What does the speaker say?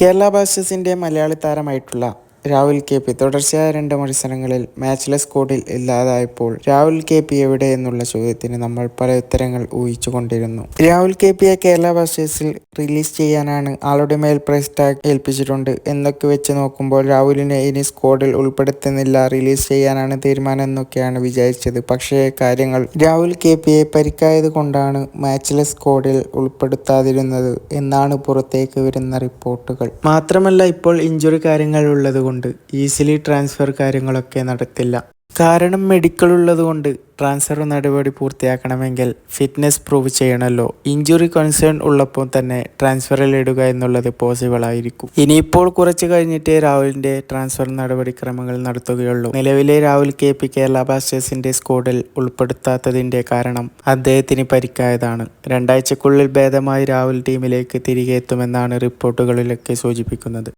കേരള ബ്ലാസ്റ്റേഴ്സിന്റെ മലയാളി താരമായിട്ടുള്ള Rahul K P തുടർച്ചയായ രണ്ട് മത്സരങ്ങളിൽ മാച്ച്ലെസ് സ്കോഡിൽ ഇല്ലാതായപ്പോൾ രാഹുൽ കെ പി എവിടെ എന്നുള്ള ചോദ്യത്തിന് നമ്മൾ പല ഉത്തരങ്ങൾ ഊഹിച്ചുകൊണ്ടിരുന്നു രാഹുൽ കെ പിയെ കേരള ബ്ലാസ്റ്റേഴ്സിൽ റിലീസ് ചെയ്യാനാണ് ആളുടെ മേൽ പ്രൈസ് ടാഗ് ഏൽപ്പിച്ചിട്ടുണ്ട്. എന്നൊക്കെ വെച്ച് നോക്കുമ്പോൾ രാഹുലിനെ ഇനി സ്കോഡിൽ ഉൾപ്പെടുത്തുന്നില്ല റിലീസ് ചെയ്യാനാണ് തീരുമാനം എന്നൊക്കെയാണ് വിചാരിച്ചത്. പക്ഷേ കാര്യങ്ങൾ രാഹുൽ കെ പിയെ പരിക്കായത് കൊണ്ടാണ് മാച്ച്ലെസ് സ്കോഡിൽ ഉൾപ്പെടുത്താതിരുന്നത് എന്നാണ് പുറത്തേക്ക് വരുന്ന റിപ്പോർട്ടുകൾ. മാത്രമല്ല ഇപ്പോൾ ഇഞ്ചുറി കാര്യങ്ങൾ ഉള്ളത് കൊണ്ട് ഈസിലി ട്രാൻസ്ഫർ കാര്യങ്ങളൊക്കെ നടക്കില്ല കാരണം മെഡിക്കൽ ഉള്ളതുകൊണ്ട് ട്രാൻസ്ഫർ നടപടി പൂർത്തിയാക്കണമെങ്കിൽ ഫിറ്റ്നസ് പ്രൂവ് ചെയ്യണമല്ലോ ഇഞ്ചുറി കൺസേൺ ഉള്ളപ്പോൾ തന്നെ ട്രാൻസ്ഫറിൽ ഇടുക എന്നുള്ളത് പോസിബിൾ ആയിരിക്കും. ഇനിയിപ്പോൾ കുറച്ച് കഴിഞ്ഞിട്ടേ രാഹുലിന്റെ ട്രാൻസ്ഫർ നടപടിക്രമങ്ങൾ നടത്തുകയുള്ളൂ. നിലവിലെ രാഹുൽ കെ പി കേരള ബ്ലാസ്റ്റേഴ്സിന്റെ സ്കോഡിൽ ഉൾപ്പെടുത്താത്തതിന്റെ കാരണം അദ്ദേഹത്തിന് പരിക്കായതാണ്. രണ്ടാഴ്ചക്കുള്ളിൽ ഭേദമായി രാഹുൽ ടീമിലേക്ക് തിരികെ എത്തുമെന്നാണ് റിപ്പോർട്ടുകളിലൊക്കെ സൂചിപ്പിക്കുന്നത്.